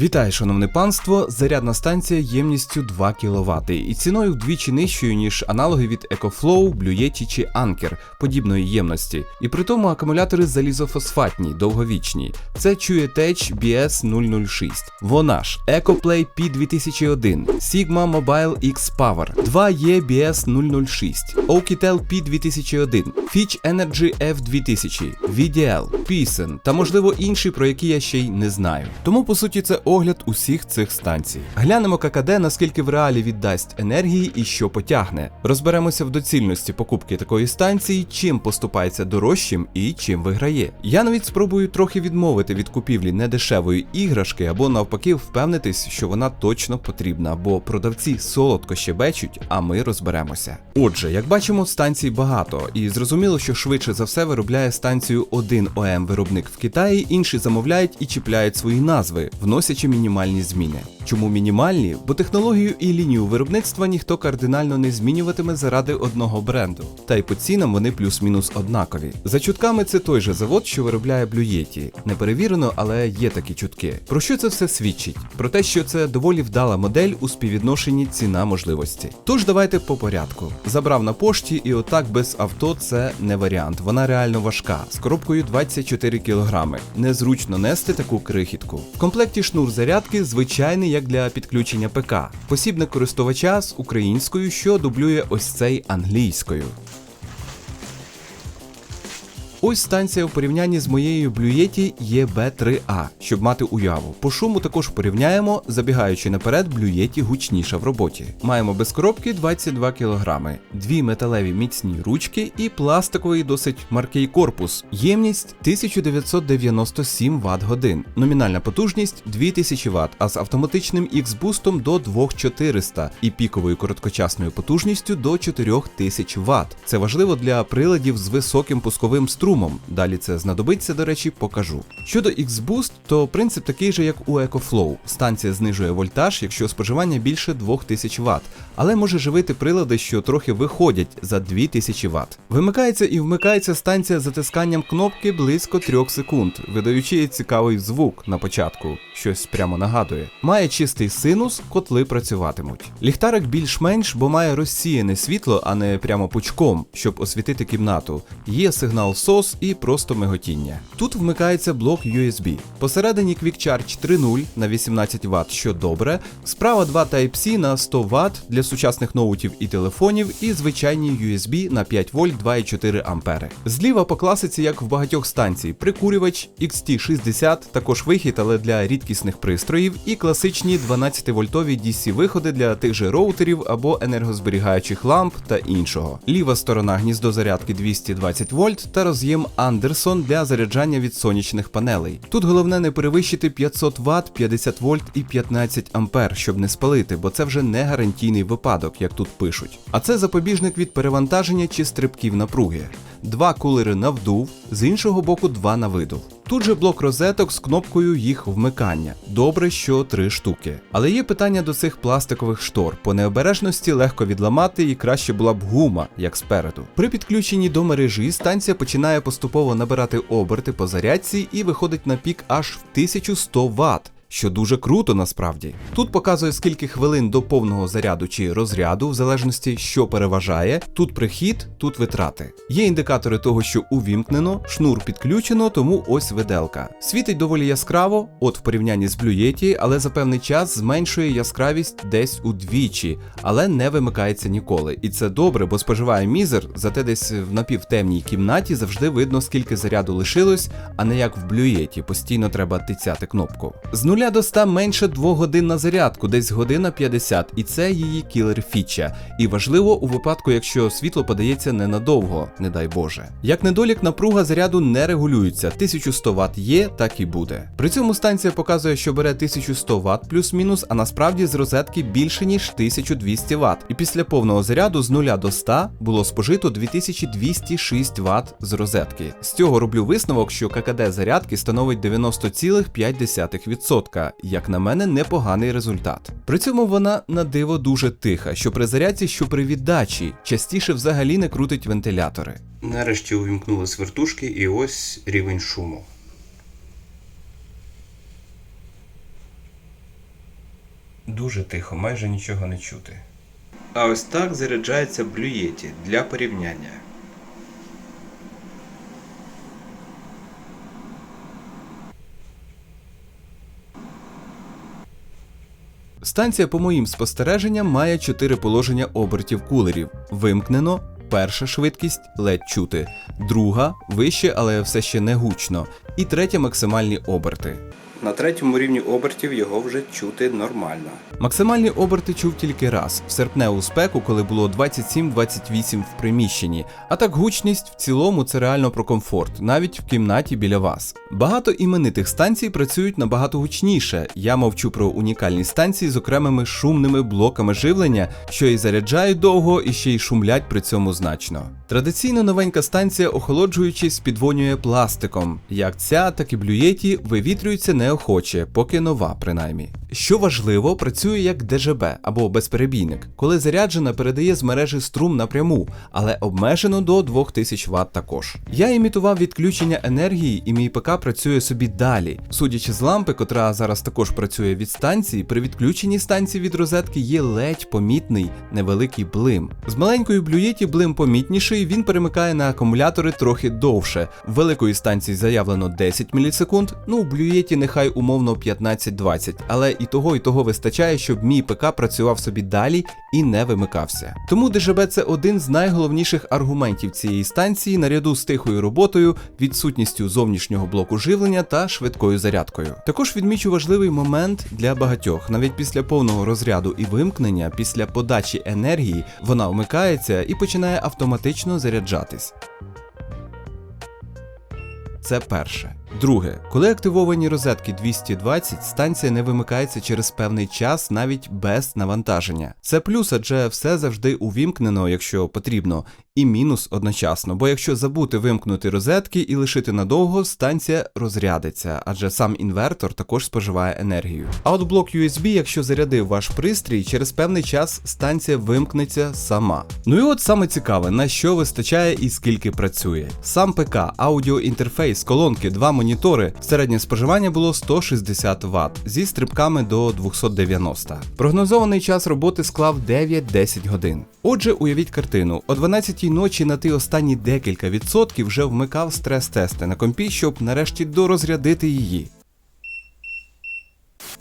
Вітаю, шановне панство! Зарядна станція ємністю 2 кВт і ціною вдвічі нижчою, ніж аналоги від EcoFlow, Blue Yeti чи Anker подібної ємності. І при тому акумулятори залізофосфатні, довговічні. Це Chuetech BS006. Вона ж EcoPlay P2001, Sigma Mobile X Power, 2E BS006, Oukitel P2001, Fitch Energy F2000, VDL, Pearson та можливо інші, про які я ще й не знаю. Тому по суті це огляд усіх цих станцій. Глянемо ККД, наскільки в реалі віддасть енергії і що потягне. Розберемося в доцільності покупки такої станції, чим поступається дорожчим і чим виграє. Я навіть спробую трохи відмовити від купівлі недешевої іграшки або навпаки впевнитись, що вона точно потрібна, бо продавці солодко щебечуть, а ми розберемося. Отже, як бачимо, станцій багато, і зрозуміло, що швидше за все виробляє станцію один ОМ виробник в Китаї, інші замовляють і чіпляють свої назви, вносячи мінімальні зміни. Чому мінімальні? Бо технологію і лінію виробництва ніхто кардинально не змінюватиме заради одного бренду. Та й по цінам вони плюс-мінус однакові. За чутками це той же завод, що виробляє Yeti. Не перевірено, але є такі чутки. Про що це все свідчить? Про те, що це доволі вдала модель у співвідношенні ціна можливості. Тож давайте по порядку. Забрав на пошті, і отак без авто це не варіант. Вона реально важка, з коробкою 24 кг. Незручно нести таку крихітку. В комплекті шнур зарядки звичайний як для підключення ПК. Посібник користувача з українською, що дублює ось цей англійською. Ось станція у порівнянні з моєю Blue Yeti EB3A, щоб мати уяву. По шуму також порівняємо, забігаючи наперед, Yeti гучніша в роботі. Маємо без коробки 22 кг, дві металеві міцні ручки і пластиковий досить маркий корпус. Ємність 1997 Вт годин, номінальна потужність 2000 Вт, а з автоматичним X-бустом до 2400 і піковою короткочасною потужністю до 4000 Вт. Це важливо для приладів з високим пусковим струмом. Далі це знадобиться, до речі, покажу. Щодо X-Boost, то принцип такий же, як у EcoFlow. Станція знижує вольтаж, якщо споживання більше 2000 Вт, але може живити прилади, що трохи виходять за 2000 Вт. Вимикається і вмикається станція затисканням кнопки близько 3 секунд, видаючи цікавий звук на початку, щось прямо нагадує. Має чистий синус, котли працюватимуть. Ліхтарик більш-менш, бо має розсіяне світло, а не прямо пучком, щоб освітити кімнату. Є сигнал SOS і просто миготіння. Тут вмикається блок USB. Посередині Quick Charge 3.0 на 18 Вт, що добре. Справа 2 Type-C на 100 Вт для сучасних ноутів і телефонів, і звичайні USB на 5 вольт 2,4 А. Зліва по класиці, як в багатьох станцій, прикурювач XT60, також вихід, але для рідкісних пристроїв, і класичні 12-вольтові DC виходи для тих же роутерів або енергозберігаючих ламп та іншого. Ліва сторона гніздо зарядки 220 вольт та роз'єм Андерсон для заряджання від сонячних панелей. Тут головне не перевищити 500 Вт, 50 вольт і 15 ампер, щоб не спалити, бо це вже не гарантійний випадок, як тут пишуть. А це запобіжник від перевантаження чи стрибків напруги. Два кулери на вдув, з іншого боку, два на видув. Тут же блок розеток з кнопкою їх вмикання. Добре, що три штуки. Але є питання до цих пластикових штор. По необережності легко відламати і краще була б гума, як спереду. При підключенні до мережі станція починає поступово набирати оберти по зарядці і виходить на пік аж в 1100 Вт що дуже круто насправді. Тут показує скільки хвилин до повного заряду чи розряду, в залежності, що переважає. Тут прихід, тут витрати. Є індикатори того, що увімкнено, шнур підключено, тому ось виделка. Світить доволі яскраво, от в порівнянні з Yeti, але за певний час зменшує яскравість десь удвічі, але не вимикається ніколи. І це добре, бо споживає мізер, зате десь в напівтемній кімнаті завжди видно, скільки заряду лишилось, а не як в Yeti, постійно треба тицяти кнопку. З 0 до 100 менше 2 годин на зарядку, десь година 50, і це її кілер фіча. І важливо у випадку, якщо світло подається ненадовго, не дай Боже. Як недолік, напруга заряду не регулюється, 1100 Вт є, так і буде. При цьому станція показує, що бере 1100 Вт плюс-мінус, а насправді з розетки більше ніж 1200 Вт. І після повного заряду з 0 до 100 було спожито 2206 Вт з розетки. З цього роблю висновок, що ККД зарядки становить 90,5% як на мене, непоганий результат. При цьому вона на диво дуже тиха, що при зарядці, що при віддачі, частіше взагалі не крутить вентилятори. Нарешті увімкнули свертушки, і ось рівень шуму. Дуже тихо, майже нічого не чути. А ось так заряджається блюєті для порівняння. Станція, по моїм спостереженням, має 4 положення обертів кулерів: вимкнено, перша швидкість ледь чути, друга вище, але все ще не гучно, і третя максимальні оберти. На третьому рівні обертів його вже чути нормально. Максимальні оберти чув тільки раз в серпневу спеку, коли було 27-28 в приміщенні. А так гучність в цілому це реально про комфорт, навіть в кімнаті біля вас. Багато іменитих станцій працюють набагато гучніше. Я мовчу про унікальні станції з окремими шумними блоками живлення, що і заряджають довго, і ще й шумлять при цьому значно. Традиційно новенька станція, охолоджуючись, підвонює пластиком. Як ця, так і блюєті вивітрюються неохоче, поки нова, принаймні. Що важливо, працює як ДЖБ або безперебійник, коли заряджена передає з мережі струм напряму, але обмежено до 2000 Вт також. Я імітував відключення енергії, і мій ПК працює собі далі. Судячи з лампи, котра зараз також працює від станції, при відключенні станції від розетки є ледь помітний невеликий блим. З маленької блюєті блим помітніший, він перемикає на акумулятори трохи довше. В великої станції заявлено 10 мілісекунд, ну у блюєті нехай умовно 15-20, але і того, і того вистачає, щоб мій ПК працював собі далі і не вимикався. Тому ДЖБ це один з найголовніших аргументів цієї станції наряду з тихою роботою, відсутністю зовнішнього блоку живлення та швидкою зарядкою. Також відмічу важливий момент для багатьох. Навіть після повного розряду і вимкнення, після подачі енергії, вона вмикається і починає автоматично заряджатись. Це перше. Друге, коли активовані розетки 220, станція не вимикається через певний час навіть без навантаження. Це плюс, адже все завжди увімкнено, якщо потрібно, і мінус одночасно. Бо якщо забути вимкнути розетки і лишити надовго, станція розрядиться, адже сам інвертор також споживає енергію. А от блок USB, якщо зарядив ваш пристрій, через певний час станція вимкнеться сама. Ну і от саме цікаве, на що вистачає і скільки працює. Сам ПК, аудіоінтерфейс, колонки, два монітори. Середнє споживання було 160 Вт зі стрибками до 290. Прогнозований час роботи склав 9-10 годин. Отже, уявіть картину: о 12-й ночі на ті останні декілька відсотків вже вмикав стрес-тести на компі, щоб нарешті дорозрядити її.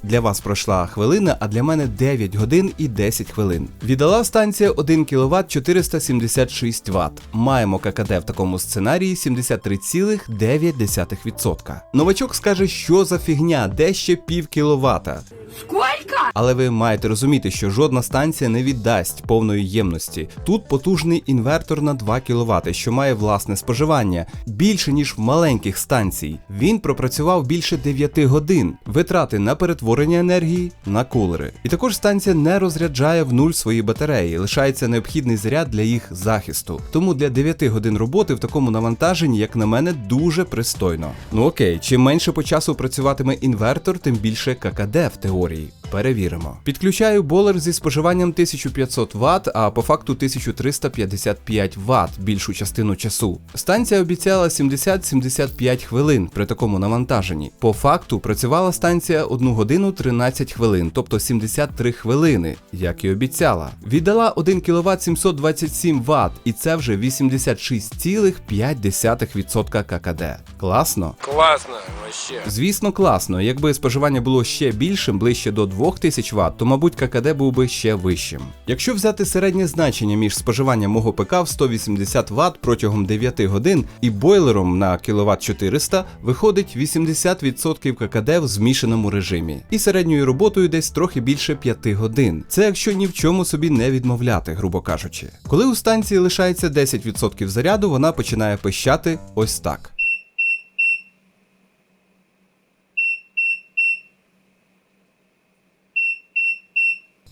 Для вас пройшла хвилина, а для мене 9 годин і 10 хвилин. Віддала станція 1 кВт 476 Вт. Маємо ККД в такому сценарії 73,9%. Новачок скаже, що за фігня, де ще пів кіловата. Сколько? Але ви маєте розуміти, що жодна станція не віддасть повної ємності. Тут потужний інвертор на 2 кВт, що має власне споживання більше ніж в маленьких станцій. Він пропрацював більше 9 годин. Витрати на перетворення енергії на кулери. І також станція не розряджає в нуль свої батареї, лишається необхідний заряд для їх захисту. Тому для 9 годин роботи в такому навантаженні, як на мене, дуже пристойно. Ну окей, чим менше по часу працюватиме інвертор, тим більше ККД в теорії. Перевіримо. Підключаю болер зі споживанням 1500 Вт, а по факту 1355 Вт більшу частину часу. Станція обіцяла 70-75 хвилин при такому навантаженні. По факту працювала станція 1 годину 13 хвилин, тобто 73 хвилини, як і обіцяла. Віддала 1 кВт 727 Вт, і це вже 86,5% ККД. Класно? Классно, вообще. Звісно, класно. Якби споживання було ще більшим, ближче до 2000 Вт, то, мабуть, ККД був би ще вищим. Якщо взяти середнє значення між споживанням мого ПК в 180 Вт протягом 9 годин і бойлером на кВт 400, виходить 80% ККД в змішаному режимі. І середньою роботою десь трохи більше 5 годин. Це якщо ні в чому собі не відмовляти, грубо кажучи. Коли у станції лишається 10% заряду, вона починає пищати ось так.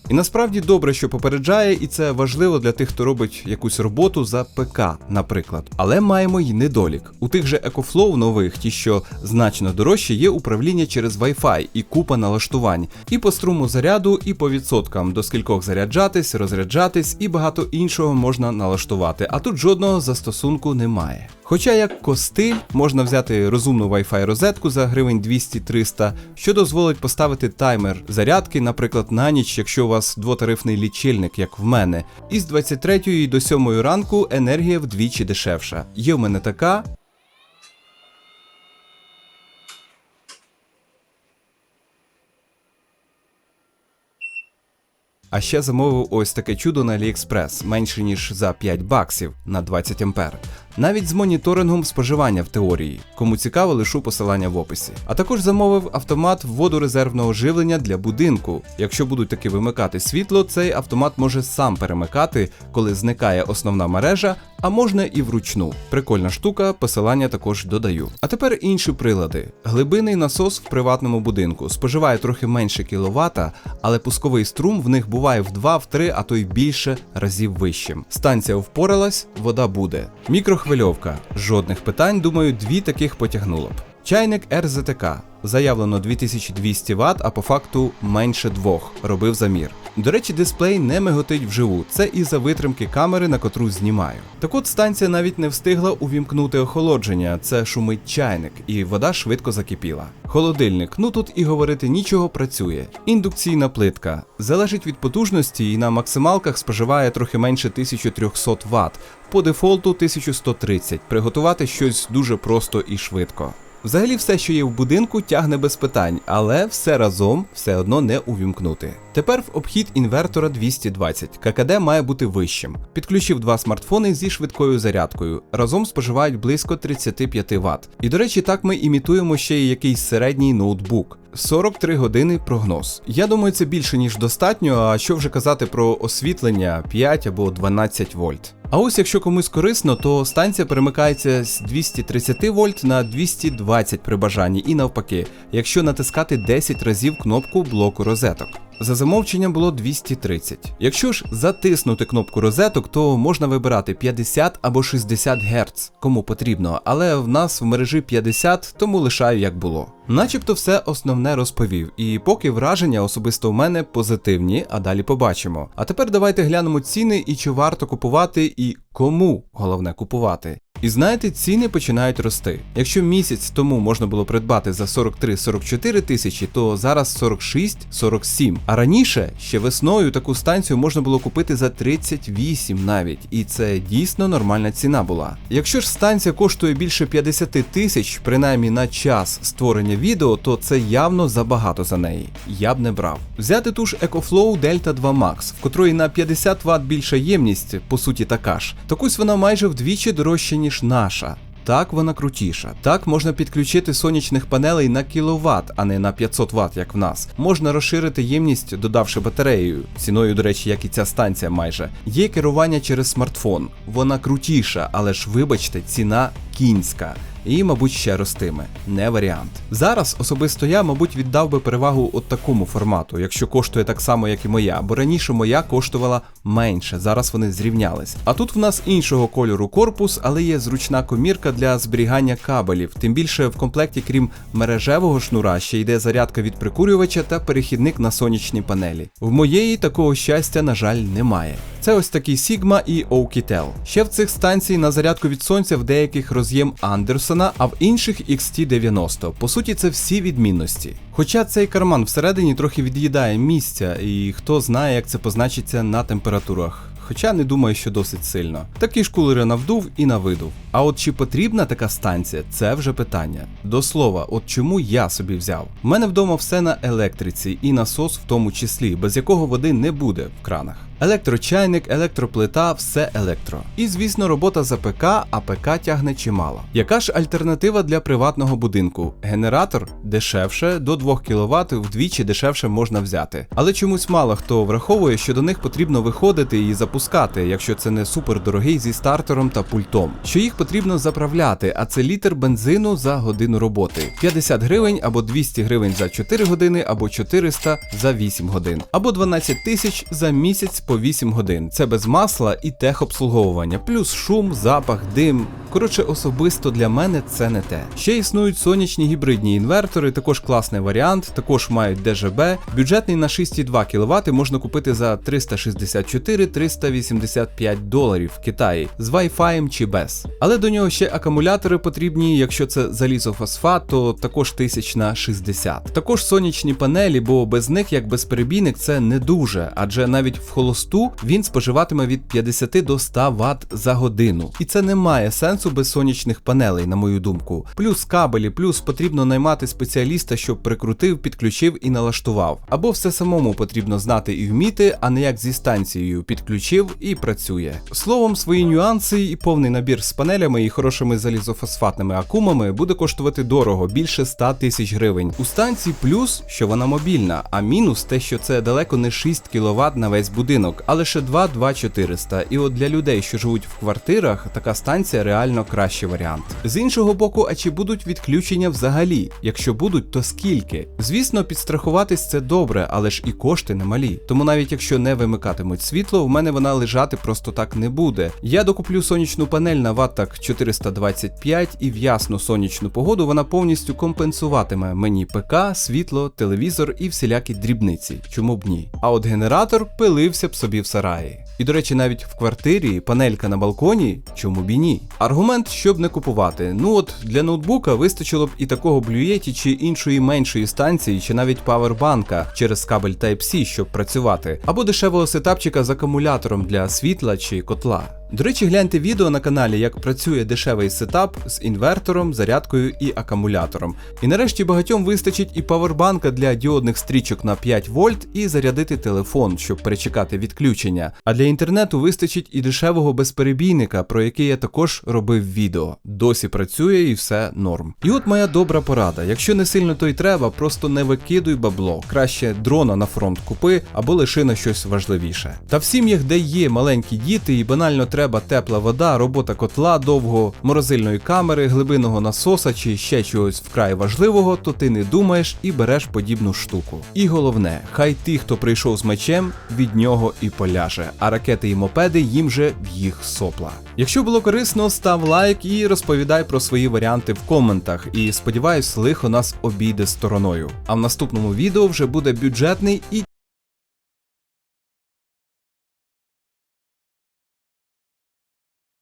І насправді добре, що попереджає, і це важливо для тих, хто робить якусь роботу за ПК, наприклад. Але маємо й недолік. У тих же EcoFlow нових, ті, що значно дорожче, є управління через Wi-Fi і купа налаштувань. І по струму заряду, і по відсоткам до скількох заряджатись, розряджатись, і багато іншого можна налаштувати. А тут жодного застосунку немає. Хоча як костиль можна взяти розумну Wi-Fi розетку за гривень 200-300, що дозволить поставити таймер зарядки, наприклад, на ніч, якщо у вас двотарифний лічильник, як в мене. І з 23 до 7 ранку енергія вдвічі дешевша. Є в мене така, А ще замовив ось таке чудо на AliExpress, менше ніж за 5 баксів на 20 ампер. Навіть з моніторингом споживання в теорії. Кому цікаво, лишу посилання в описі. А також замовив автомат водорезервного живлення для будинку. Якщо будуть таки вимикати світло, цей автомат може сам перемикати, коли зникає основна мережа, а можна і вручну. Прикольна штука, посилання також додаю. А тепер інші прилади. Глибинний насос в приватному будинку споживає трохи менше кіловата, але пусковий струм в них буває в 2, в 3, а то й більше разів вищим. Станція впоралась, вода буде. Мікрохвильовка. Жодних питань, думаю, дві таких потягнуло б. Чайник РЗТК. Заявлено 2200 Вт, а по факту менше двох. Робив замір. До речі, дисплей не миготить вживу. Це із-за витримки камери, на котру знімаю. Так от станція навіть не встигла увімкнути охолодження. Це шумить чайник, і вода швидко закипіла. Холодильник, ну тут і говорити нічого працює. Індукційна плитка залежить від потужності і на максималках споживає трохи менше 1300 Вт. По дефолту 1130. Приготувати щось дуже просто і швидко. Взагалі, все, що є в будинку, тягне без питань, але все разом все одно не увімкнути. Тепер в обхід інвертора 220. ККД має бути вищим. Підключив два смартфони зі швидкою зарядкою. Разом споживають близько 35 Вт. І до речі, так ми імітуємо ще й якийсь середній ноутбук. 43 години прогноз. Я думаю, це більше ніж достатньо. А що вже казати про освітлення 5 або 12 вольт. А ось якщо комусь корисно, то станція перемикається з 230 вольт на 220 при бажанні і навпаки, якщо натискати 10 разів кнопку блоку розеток. За замовченням було 230. Якщо ж затиснути кнопку розеток, то можна вибирати 50 або 60 Гц, кому потрібно, але в нас в мережі 50, тому лишаю як було. Начебто все основне розповів, і поки враження особисто у мене позитивні, а далі побачимо. А тепер давайте глянемо ціни і чи варто купувати, і кому головне купувати. І знаєте, ціни починають рости. Якщо місяць тому можна було придбати за 43-44 тисячі, то зараз 46-47. А раніше ще весною таку станцію можна було купити за 38 навіть, і це дійсно нормальна ціна була. Якщо ж станція коштує більше 50 тисяч, принаймні на час створення відео, то це явно забагато за неї. Я б не брав. Взяти ту ж EcoFlow Delta 2 Max, в котрої на 50 Вт більша ємність, по суті така ж, так ось вона майже вдвічі дорожча, ніж наша. Так вона крутіша. Так можна підключити сонячних панелей на кіловат, а не на 500 Вт, як в нас. Можна розширити ємність, додавши батарею, ціною, до речі, як і ця станція майже. Є керування через смартфон. Вона крутіша, але ж вибачте, ціна кінська. І, мабуть, ще ростиме. Не варіант. Зараз особисто я, мабуть, віддав би перевагу от такому формату, якщо коштує так само, як і моя, бо раніше моя коштувала менше, зараз вони зрівнялись. А тут в нас іншого кольору корпус, але є зручна комірка для зберігання кабелів. Тим більше в комплекті, крім мережевого шнура, ще йде зарядка від прикурювача та перехідник на сонячні панелі. В моєї такого щастя, на жаль, немає. Це ось такий Sigma і Oukitel. Ще в цих станцій на зарядку від сонця в деяких роз'єм Андерсона, а в інших XT90. По суті, це всі відмінності. Хоча цей карман всередині трохи від'їдає місця, і хто знає, як це позначиться на температурах. Хоча не думаю, що досить сильно. Такі ж кулери навдув і навидув. А от чи потрібна така станція, це вже питання. До слова, от чому я собі взяв? У мене вдома все на електриці і насос в тому числі, без якого води не буде в кранах. Електрочайник, електроплита, все електро. І звісно, робота за ПК, а ПК тягне чимало. Яка ж альтернатива для приватного будинку? Генератор дешевше, до 2 кВт вдвічі дешевше можна взяти. Але чомусь мало хто враховує, що до них потрібно виходити і запускати, якщо це не супер дорогий зі стартером та пультом. Що їх потрібно заправляти, а це літр бензину за годину роботи. 50 гривень або 200 гривень за 4 години, або 400 за 8 годин, або 12 тисяч за місяць по 8 годин. Це без масла і техобслуговування, плюс шум, запах, дим. Коротше, особисто для мене це не те. Ще існують сонячні гібридні інвертори, також класний варіант, також мають ДЖБ. Бюджетний на 6,2 кВт можна купити за 364-385 доларів в Китаї з Wi-Fi чи без. Але до нього ще акумулятори потрібні, якщо це залізофосфат, то також тисяч на 60. Також сонячні панелі, бо без них як безперебійник це не дуже, адже навіть в холосту він споживатиме від 50 до 100 Вт за годину. І це не має сенсу без сонячних панелей, на мою думку. Плюс кабелі, плюс потрібно наймати спеціаліста, щоб прикрутив, підключив і налаштував. Або все самому потрібно знати і вміти, а не як зі станцією підключив і працює. Словом, свої нюанси і повний набір з панелями і хорошими залізофосфатними акумами буде коштувати дорого, більше 100 тисяч гривень. У станції плюс, що вона мобільна, а мінус те, що це далеко не 6 кВт на весь будинок, а лише 2-2400. І от для людей, що живуть в квартирах, така станція реально кращий варіант. З іншого боку, а чи будуть відключення взагалі? Якщо будуть, то скільки? Звісно, підстрахуватись це добре, але ж і кошти немалі. Тому навіть якщо не вимикатимуть світло, в мене вона лежати просто так не буде. Я докуплю сонячну панель на ваттак 425 і в ясну сонячну погоду вона повністю компенсуватиме мені ПК, світло, телевізор і всілякі дрібниці. Чому б ні? А от генератор пилився б собі в сараї. І до речі, навіть в квартирі панелька на балконі, чому б і ні? Аргумент, щоб не купувати. Ну от для ноутбука вистачило б і такого блюєті чи іншої меншої станції, чи навіть павербанка через кабель Type-C, щоб працювати, або дешевого сетапчика з акумулятором для світла чи котла. До речі, гляньте відео на каналі, як працює дешевий сетап з інвертором, зарядкою і акумулятором. І нарешті багатьом вистачить і павербанка для діодних стрічок на 5 вольт і зарядити телефон, щоб перечекати відключення. А для інтернету вистачить і дешевого безперебійника, про який я також робив відео. Досі працює і все норм. І от моя добра порада: якщо не сильно то й треба, просто не викидуй бабло. Краще дрона на фронт купи або лиши на щось важливіше. Та в сім'ях, де є маленькі діти і банально треба тепла вода, робота котла довго, морозильної камери, глибинного насоса чи ще чогось вкрай важливого, то ти не думаєш і береш подібну штуку. І головне, хай ті, хто прийшов з мечем, від нього і поляже, а ракети і мопеди їм же в їх сопла. Якщо було корисно, став лайк і розповідай про свої варіанти в коментах. І сподіваюсь, лихо нас обійде стороною. А в наступному відео вже буде бюджетний і